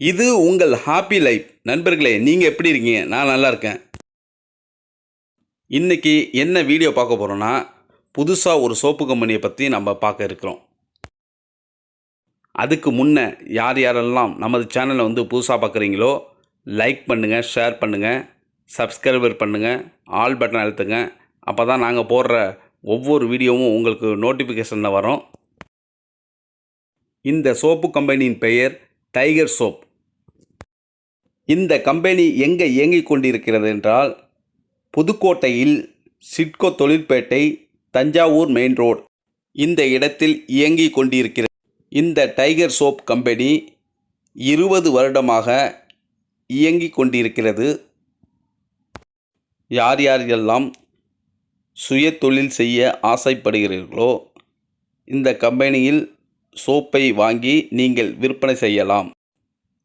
இது உங்கள் happy life. நண்பர்களே நீங்கள் எப்படி இருக்கீங்க? நான் நல்லா இருக்கேன். இன்றைக்கி என்ன வீடியோ பார்க்க போகிறோன்னா புதுசாக ஒரு சோப்பு கம்பெனியை பற்றி நம்ம பார்க்க இருக்கிறோம். அதுக்கு முன்னே யார் யாரெல்லாம் நமது சேனலை வந்து புதுசாக பார்க்குறீங்களோ லைக் பண்ணுங்கள் ஷேர் பண்ணுங்கள் சப்ஸ்கிரைபர் பண்ணுங்கள் ஆல் பட்டன் அழுத்துங்க. அப்போ தான் நாங்கள் போடுற ஒவ்வொரு வீடியோவும் உங்களுக்கு நோட்டிஃபிகேஷனில் வரும். இந்த சோப்பு கம்பெனியின் பெயர் டைகர் சோப். இந்த கம்பெனி எங்கே இயங்கிக் கொண்டிருக்கிறது என்றால் புதுக்கோட்டையில் சிட்கோ தொழிற்பேட்டை தஞ்சாவூர் மெயின் ரோடு. இந்த இடத்தில் இயங்கிக் கொண்டிருக்கிறது. இந்த டைகர் சோப் கம்பெனி இருபது வருடமாக இயங்கிக் கொண்டிருக்கிறது. யார் யார் எல்லாம் சுய தொழில் செய்ய ஆசைப்படுகிறீர்களோ இந்த கம்பெனியில் சோப்பை வாங்கி நீங்கள் விற்பனை செய்யலாம்.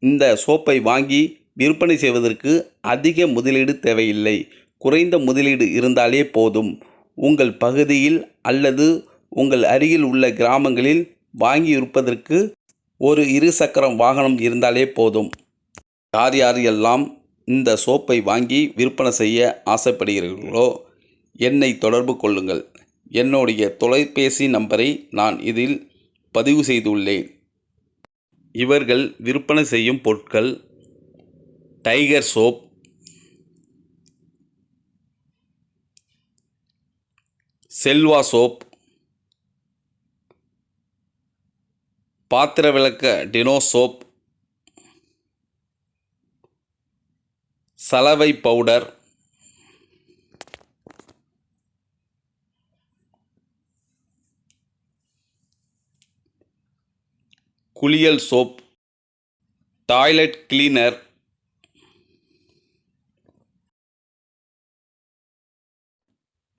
இந்த சோப்பை வாங்கி விற்பனை செய்வதற்கு அதிக முதலீடு தேவையில்லை. குறைந்த முதலீடு இருந்தாலே போதும். உங்கள் பகுதியில் அல்லது உங்கள் அருகில் உள்ள கிராமங்களில் வாங்கி விற்பதற்கு ஒரு இருசக்கரம் வாகனம் இருந்தாலே போதும். யார் யார் எல்லாம் இந்த சோப்பை வாங்கி விற்பனை செய்ய ஆசைப்படுகிறீர்களோ என்னை தொடர்பு கொள்ளுங்கள். என்னுடைய தொலைபேசி நம்பரை நான் இதில் பதிவு செய்துள்ளேன். இவர்கள் விற்பனை செய்யும் பொருட்கள் டைகர் சோப். செல்வா சோப். பாத்திர விளக்க டினோ சோப். சலவை பவுடர். குளியல் soap. Toilet cleaner.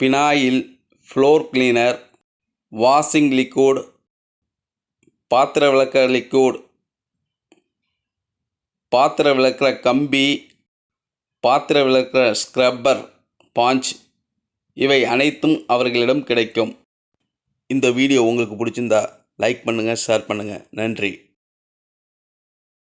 Phenyl floor cleaner washing liquid பாத்திர விளக்க லிக்விட் பாத்திர விளக்கிற கம்பி பாத்திர விளக்கிற ஸ்க்ரப்பர் பாஞ்ச் இவை அனைத்தும் அவர்களிடம் கிடைக்கும். இந்த வீடியோ உங்களுக்கு பிடிச்சிருந்தா லைக் பண்ணுங்கள் ஷேர் பண்ணுங்கள் நன்றி.